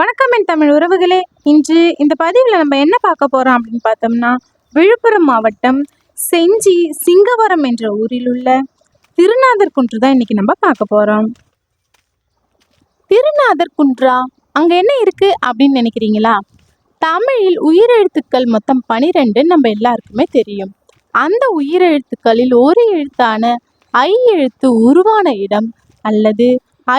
வணக்கம் என் தமிழ் உறவுகளே. இன்று இந்த பதிவில் நம்ம என்ன பார்க்க போகிறோம் அப்படின்னு பார்த்தோம்னா விழுப்புரம் மாவட்டம் செஞ்சி சிங்கவரம் என்ற ஊரில் உள்ள திருநாதர் குன்று தான் இன்றைக்கி நம்ம பார்க்க போகிறோம் திருநாதர் குன்றா? அங்கே என்ன இருக்குது அப்படின்னு நினைக்கிறீங்களா? தமிழில் உயிரெழுத்துக்கள் மொத்தம் பனிரெண்டு நம்ம எல்லாருக்குமே தெரியும். அந்த உயிரெழுத்துக்களில் ஒரு எழுத்தான ஐ எழுத்து உருவான இடம் அல்லது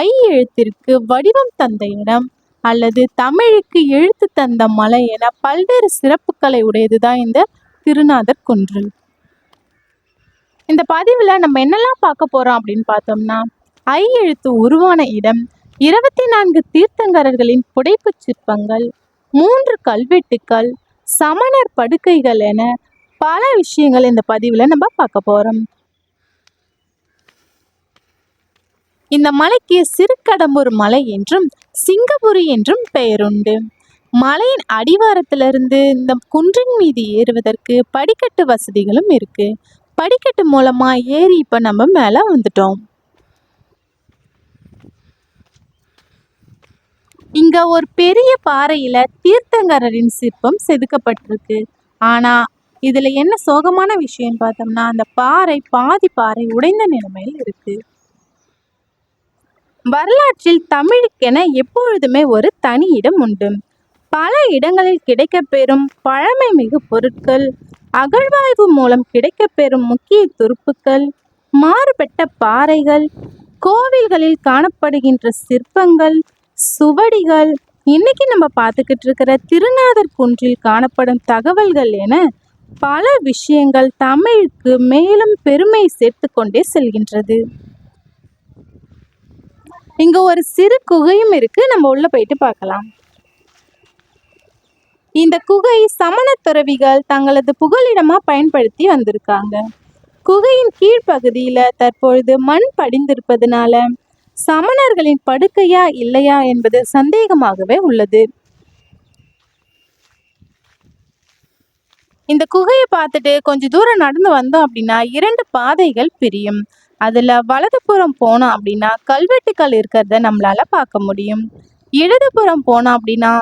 ஐ எழுத்திற்கு வடிவம் தந்த இடம் அல்லது தமிழுக்கு எழுத்து தந்த மலை என பல்வேறு சிறப்புகளை உடையதுதான் இந்த திருநாதர் குன்று இந்த பதிவில் நம்ம என்னெல்லாம் பார்க்க போறோம் அப்படின்னு பார்த்தோம்னா ஐ எழுத்து உருவான இடம் இருபத்தி நான்கு தீர்த்தங்கரர்களின் புடைப்புச் சிற்பங்கள் மூன்று கல்வெட்டுக்கள் சமணர் படுக்கைகள் என பல விஷயங்கள் இந்த பதிவில் நம்ம பார்க்க போறோம். இந்த மலைக்கு சிறுகடம்பூர் மலை என்றும் சிங்கபுரி என்றும் பெயருண்டு. மலையின் அடிவாரத்திலிருந்து இந்த குன்றின் மீது ஏறுவதற்கு படிக்கட்டு வசதிகளும் இருக்கு. படிக்கட்டு மூலமா ஏறி இப்ப நம்ம மேல வந்துட்டோம். இங்க ஒரு பெரிய பாறையில தீர்த்தங்கரரின் சிற்பம் செதுக்கப்பட்டிருக்கு. ஆனா இதுல என்ன சோகமான விஷயம் பார்த்தோம்னா அந்த பாறை பாதி பாறை உடைந்த நிலைமையில் இருக்கு. வரலாற்றில் தமிழுக்கென எப்பொழுதுமே ஒரு தனி இடம் உண்டு. பல இடங்களில் கிடைக்கப்பெறும் பழமை மிகு பொருட்கள் அகழ்வாய்வு மூலம் கிடைக்கப்பெறும் முக்கிய துருப்புக்கள் மாறுபட்ட பாறைகள் கோவில்களில் காணப்படுகின்ற சிற்பங்கள் சுவடிகள் இன்னைக்கு நம்ம பார்த்துக்கிட்டு இருக்கிற திருநாதர் குன்றில் காணப்படும் தகவல்கள் என பல விஷயங்கள் தமிழுக்கு மேலும் பெருமை சேர்த்து கொண்டே செல்கின்றது. இங்கே ஒரு சிறு குகையும் இருக்கு. நம்ம உள்ளே போயிட்டு பார்க்கலாம். இந்த குகை சமண துறவிகள் தங்களது புகலிடமாக பயன்படுத்தி வந்திருக்காங்க. குகையின் கீழ்ப்பகுதியில் தற்பொழுது மண் படிந்திருப்பதனால சமணர்களின் படுக்கையா இல்லையா என்பது சந்தேகமாகவே உள்ளது. இந்த குகையை பார்த்துட்டு கொஞ்சம் தூரம் நடந்து வந்தோம் அப்படின்னா இரண்டு பாதைகள் பிரியும். அதில் வலதுபுறம் போனோம் அப்படின்னா கல்வெட்டுக்கள் இருக்கிறத நம்மளால பார்க்க முடியும். இடதுபுறம் போனோம் அப்படின்னா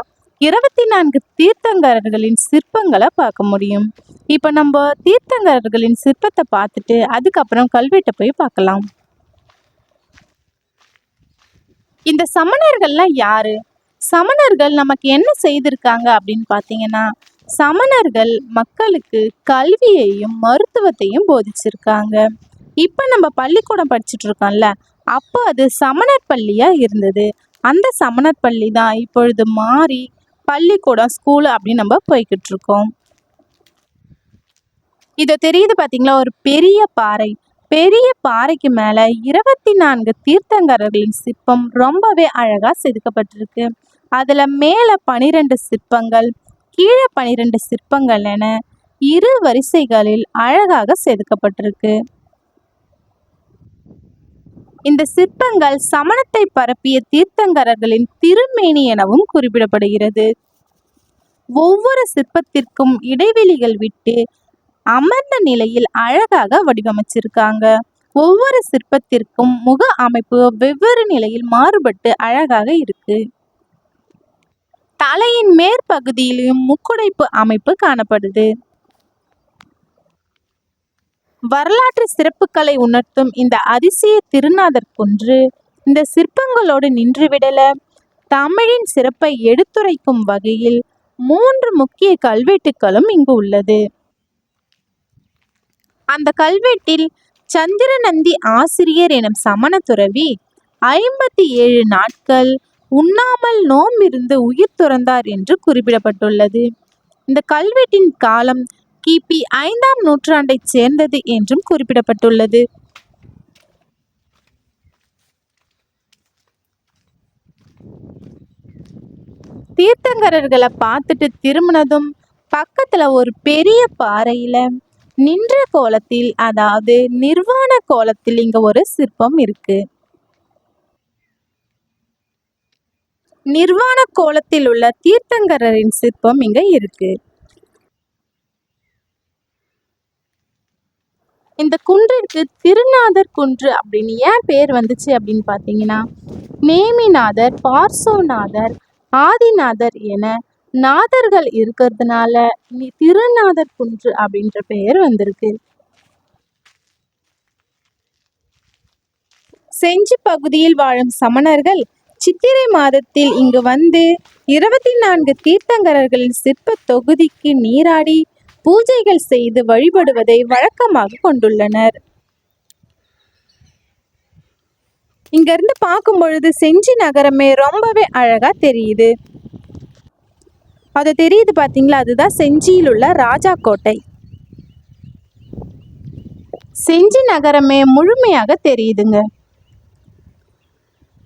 இருபத்தி நான்கு தீர்த்தங்கரர்களின் சிற்பங்களை பார்க்க முடியும். இப்போ நம்ம தீர்த்தங்கரர்களின் சிற்பத்தை பார்த்துட்டு அதுக்கப்புறம் கல்வெட்டை போய் பார்க்கலாம். இந்த சமணர்கள்லாம் யாரு? சமணர்கள் நமக்கு என்ன செய்திருக்காங்க அப்படின்னு பார்த்தீங்கன்னா சமணர்கள் மக்களுக்கு கல்வியையும் மருத்துவத்தையும் போதிச்சிருக்காங்க. இப்போ நம்ம பள்ளிக்கூடம் படிச்சுட்டு இருக்கோம்ல அப்போ அது சமணர் பள்ளியாக இருந்தது. அந்த சமணர் பள்ளி தான் இப்பொழுது மாறி பள்ளிக்கூடம் ஸ்கூல் அப்படின்னு நம்ம போய்கிட்டு இருக்கோம் இது தெரியுது பார்த்தீங்களா ஒரு பெரிய பாறை. பெரிய பாறைக்கு மேலே இருபத்தி நான்கு தீர்த்தங்கரர்களின் சிற்பம் ரொம்பவே அழகாக செதுக்கப்பட்டிருக்கு. அதில் மேலே பனிரெண்டு சிற்பங்கள் கீழே பனிரெண்டு சிற்பங்கள் என இரு வரிசைகளில் அழகாக செதுக்கப்பட்டிருக்கு. இந்த சிற்பங்கள் சமணத்தை பரப்பிய தீர்த்தங்கரர்களின் திருமேனி எனவும் குறிப்பிடப்படுகிறது. ஒவ்வொரு சிற்பத்திற்கும் இடைவெளிகள் விட்டு அமர்ந்த நிலையில் அழகாக வடிவமைச்சிருக்காங்க. ஒவ்வொரு சிற்பத்திற்கும் முக அமைப்பு வெவ்வேறு நிலையில் மாறுபட்டு அழகாக இருக்கு. தலையின் மேற்பகுதியிலும் முக்குடைப்பு அமைப்பு காணப்படுது. வரலாற்று சிறப்புகளை உணர்த்தும் இந்த அதிசய திருநாதர் குன்று இந்த சிற்பங்களோடு நின்றுவிடல. தமிழின் சிறப்பை எடுத்துரைக்கும் வகையில் மூன்று முக்கிய கல்வெட்டுக்களும் இங்கு உள்ளது. அந்த கல்வெட்டில் சந்திரநந்தி ஆசிரியர் எனும் சமண துறவி ஐம்பத்தி ஏழு நாட்கள் உண்ணாமல் நோம்பிருந்து உயிர் துறந்தார் என்று குறிப்பிடப்பட்டுள்ளது. இந்த கல்வெட்டின் காலம் கிபி ஐந்தாம் நூற்றாண்டைச் சேர்ந்தது என்றும் குறிப்பிடப்பட்டுள்ளது. தீர்த்தங்கரர்களை பார்த்துட்டு திரும்பினதும் பக்கத்துல ஒரு பெரிய பாறையில நின்ற கோலத்தில் அதாவது நிர்வாண கோலத்தில் இங்க ஒரு சிற்பம் இருக்கு. நிர்வாண கோலத்தில் உள்ள தீர்த்தங்கரரின் சிற்பம் இங்க இருக்கு. இந்த குன்றிற்கு திருநாதர் குன்று அப்படின்னு ஏன் பேர் வந்துச்சு அப்படின்னு பார்த்தீங்கன்னா நேமிநாதர் பார்சோநாதர் ஆதிநாதர் என நாதர்கள் இருக்கிறதுனால திருநாதர் குன்று அப்படின்ற பெயர் வந்திருக்கு. செஞ்சி பகுதியில் வாழும் சமணர்கள் சித்திரை மாதத்தில் இங்கு வந்து இருபத்தி நான்கு தீர்த்தங்கரர்களின் சிற்ப தொகுதிக்கு நீராடி பூஜைகள் செய்து வழிபடுவதை வழக்கமாக கொண்டுள்ளனர். இங்கிருந்து பார்க்கும் பொழுது செஞ்சி நகரமே ரொம்பவே அழகா தெரியுது. அது தெரியுது பார்த்தீங்களா அதுதான் செஞ்சியில் உள்ள ராஜா கோட்டை. செஞ்சி நகரமே முழுமையாக தெரியுதுங்க.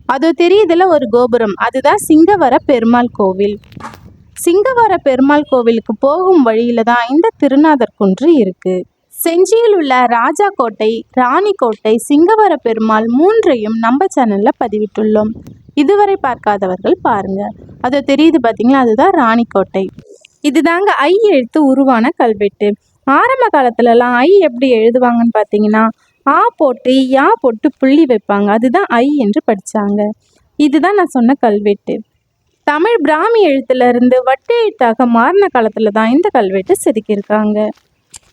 அது தெரியுதுல ஒரு கோபுரம். அதுதான் சிங்கவர பெருமாள் கோவில். சிங்கவர பெருமாள் கோவிலுக்கு போகும் வழியில தான் இந்த திருநாதர் குன்று இருக்கு. செஞ்சியில் உள்ள ராஜா கோட்டை ராணி கோட்டை சிங்கவர பெருமாள் மூன்றையும் நம்ம சேனல்ல பதிவிட்டுள்ளோம். இதுவரை பார்க்காதவர்கள் பாருங்க. அது தெரியுது பார்த்தீங்களா அதுதான் ராணிக்கோட்டை இதுதாங்க ஐ எழுத்து உருவான கல்வெட்டு. ஆரம்ப காலத்துலலாம் ஐ எப்படி எழுதுவாங்கன்னு பார்த்தீங்கன்னா ஆ போட்டு யா போட்டு புள்ளி வைப்பாங்க. அதுதான் ஐ என்று படித்தாங்க இதுதான் நான் சொன்ன கல்வெட்டு. தமிழ் பிராமி எழுத்துலேருந்து வட்டு எழுத்தாக மாறின காலத்தில் தான் இந்த கல்வெட்டு செதுக்கியிருக்காங்க.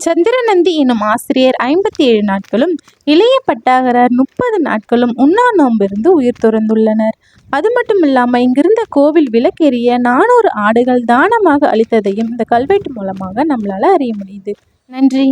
சந்திரநந்தி எனும் ஆசிரியர் ஐம்பத்தி ஏழு நாட்களும் இளைய பட்டாகரர் முப்பது நாட்களும் உண்ணா நோம்பிருந்து உயிர் துறந்துள்ளனர். அது மட்டும் இல்லாமல் இங்கிருந்த கோவில் விலக்கெரிய நானூறு ஆடுகள் தானமாக அளித்ததையும் இந்த கல்வெட்டு மூலமாக நம்மளால் அறிய முடியுது. நன்றி.